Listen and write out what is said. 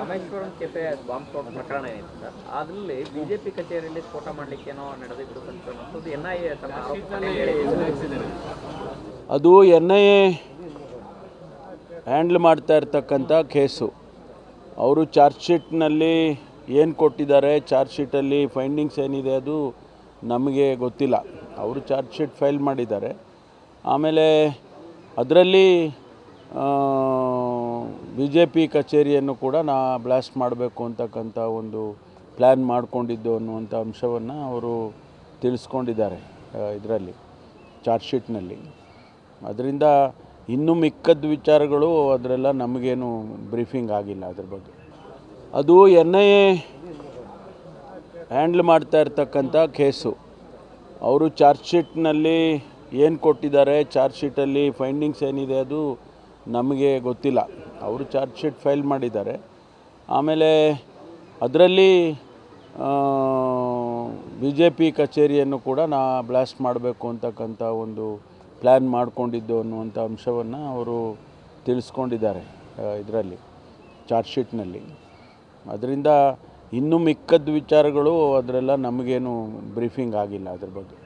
Rameswaram cafe bomb ಸ್ಫೋಟ ಪ್ರಕರಣ ಏನಿತ್ತು ಸರ್? ಅದರಲ್ಲಿ ಬಿಜೆಪಿ ಕಚೇರಿಯಲ್ಲಿ ಸ್ಫೋಟ ಮಾಡ್ಲಿಕ್ಕೇನೋ ನಡೆದಿದ್ದು ಅನ್ನೋದು ಎನ್ ಐ ಎ ತಮ್ಮ ಆರೋಪದಲ್ಲಿ ಹೇಳಿದೆ. ಅದು ಎನ್ ಐ ಎ ಹ್ಯಾಂಡ್ಲ್ ಮಾಡ್ತಾ ಇರ್ತಕ್ಕಂಥ ಕೇಸು. ಅವರು ಚಾರ್ಜ್ ಶೀಟ್ನಲ್ಲಿ ಏನು ಕೊಟ್ಟಿದ್ದಾರೆ ಚಾರ್ಜ್ ಶೀಟಲ್ಲಿ ಫೈಂಡಿಂಗ್ಸ್ ಏನಿದೆ ಅದು ನಮಗೆ ಗೊತ್ತಿಲ್ಲ. ಅವರು ಚಾರ್ಜ್ ಶೀಟ್ ಫೈಲ್ ಮಾಡಿದ್ದಾರೆ. ಆಮೇಲೆ ಅದರಲ್ಲಿ ಬಿ ಜೆ ಪಿ ಕಚೇರಿಯನ್ನು ಕೂಡ ನಾ ಬ್ಲಾಸ್ಟ್ ಮಾಡಬೇಕು ಅಂತಕ್ಕಂಥ ಒಂದು ಪ್ಲ್ಯಾನ್ ಮಾಡಿಕೊಂಡಿದ್ದು ಅನ್ನುವಂಥ ಅಂಶವನ್ನು ಅವರು ತಿಳಿಸ್ಕೊಂಡಿದ್ದಾರೆ ಇದರಲ್ಲಿ, ಚಾರ್ಜ್ ಶೀಟ್ನಲ್ಲಿ. ಅದರಿಂದ ಇನ್ನೂ ಮಿಕ್ಕದ ವಿಚಾರಗಳು ಅದರೆಲ್ಲ ನಮಗೇನು ಬ್ರೀಫಿಂಗ್ ಆಗಿಲ್ಲ ಅದ್ರ ಬಗ್ಗೆ. ಅದು ಎನ್ ಐ ಎ ಹ್ಯಾಂಡ್ಲ್ ಮಾಡ್ತಾ ಇರ್ತಕ್ಕಂಥ ಕೇಸು. ಅವರು ಚಾರ್ಜ್ ಶೀಟ್ನಲ್ಲಿ ಏನು ಕೊಟ್ಟಿದ್ದಾರೆ, ಚಾರ್ಜ್ ಶೀಟಲ್ಲಿ ಫೈಂಡಿಂಗ್ಸ್ ಏನಿದೆ ಅದು ನಮಗೆ ಗೊತ್ತಿಲ್ಲ. ಅವರು ಚಾರ್ಜ್ ಶೀಟ್ ಫೈಲ್ ಮಾಡಿದ್ದಾರೆ. ಆಮೇಲೆ ಅದರಲ್ಲಿ ಬಿ ಜೆ ಪಿ ಕಚೇರಿಯನ್ನು ಕೂಡ ನಾ ಬ್ಲಾಸ್ಟ್ ಮಾಡಬೇಕು ಅಂತಕ್ಕಂಥ ಒಂದು ಪ್ಲ್ಯಾನ್ ಮಾಡಿಕೊಂಡಿದ್ದು ಅನ್ನುವಂಥ ಅಂಶವನ್ನು ಅವರು ತಿಳಿಸ್ಕೊಂಡಿದ್ದಾರೆ ಇದರಲ್ಲಿ, ಚಾರ್ಜ್ ಶೀಟ್ನಲ್ಲಿ. ಅದರಿಂದ ಇನ್ನೂ ಮಿಕ್ಕದ ವಿಚಾರಗಳು, ಅದರೆಲ್ಲ ನಮಗೇನು ಬ್ರೀಫಿಂಗ್ ಆಗಿಲ್ಲ ಅದ್ರ ಬಗ್ಗೆ.